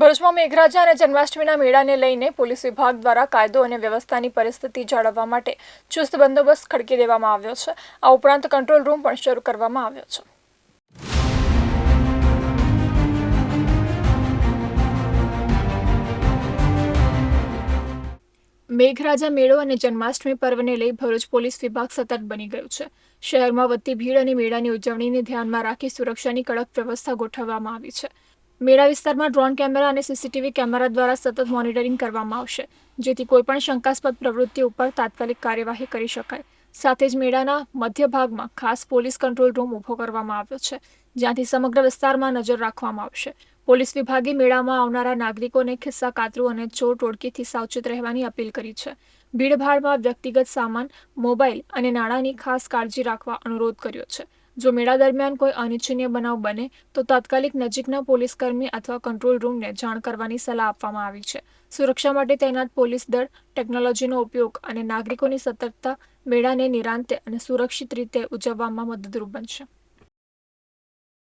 ભરૂચમાં મેઘરાજા અને જન્માષ્ટમીના મેળાને લઈને પોલીસ વિભાગ દ્વારા કાયદો અને વ્યવસ્થાની પરિસ્થિતિ જાળવવા માટે ચુસ્ત બંદોબસ્ત ખડકી દેવામાં આવ્યો છે. આ ઉપરાંત કંટ્રોલ રૂમ પણ શરૂ કરવામાં આવ્યો છે. મેઘરાજા મેળો અને જન્માષ્ટમી પર્વને લઈ ભરૂચ પોલીસ વિભાગ સતત બની ગયું છે. શહેરમાં વધતી ભીડ અને મેળાની ઉજવણીને ધ્યાનમાં રાખી સુરક્ષાની કડક વ્યવસ્થા ગોઠવવામાં આવી છે. મેળા વિસ્તારમાં ડ્રોન કેમેરા અને સીસીટીવી કેમેરા દ્વારા સતત મોનિટરિંગ કરવામાં આવશે, જેથી કોઈપણ શંકાસ્પદ પ્રવૃત્તિ ઉપર તાત્કાલિક કાર્યવાહી કરી શકાય. સાથે જ મેળાના મધ્ય ભાગમાં ખાસ પોલીસ કંટ્રોલ રૂમ ઊભો કરવામાં આવ્યો છે, જ્યાંથી સમગ્ર વિસ્તારમાં નજર રાખવામાં આવશે. પોલીસ વિભાગે મેળામાં આવનારા નાગરિકોને ખિસ્સા, કાતરું અને ચોર ટોળકીથી સાવચેત રહેવાની અપીલ કરી છે. ભીડભાડમાં વ્યક્તિગત સામાન, મોબાઈલ અને નાણાંની ખાસ કાળજી રાખવા અનુરોધ કર્યો છે. જો મેળા દરમિયાન કોઈ અનિચ્છનીય બનાવ બને, તો તાત્કાલિક નજીકના પોલીસકર્મી અથવા કંટ્રોલ રૂમને જાણ કરવાની સલાહ આપવામાં આવી છે. સુરક્ષા માટે તૈનાત પોલીસ દળ, ટેકનોલોજીનો ઉપયોગ અને નાગરિકોની સતર્કતા મેળાને નિરાંતે અને સુરક્ષિત રીતે ઉજવવામાં મદદરૂપ બનશે.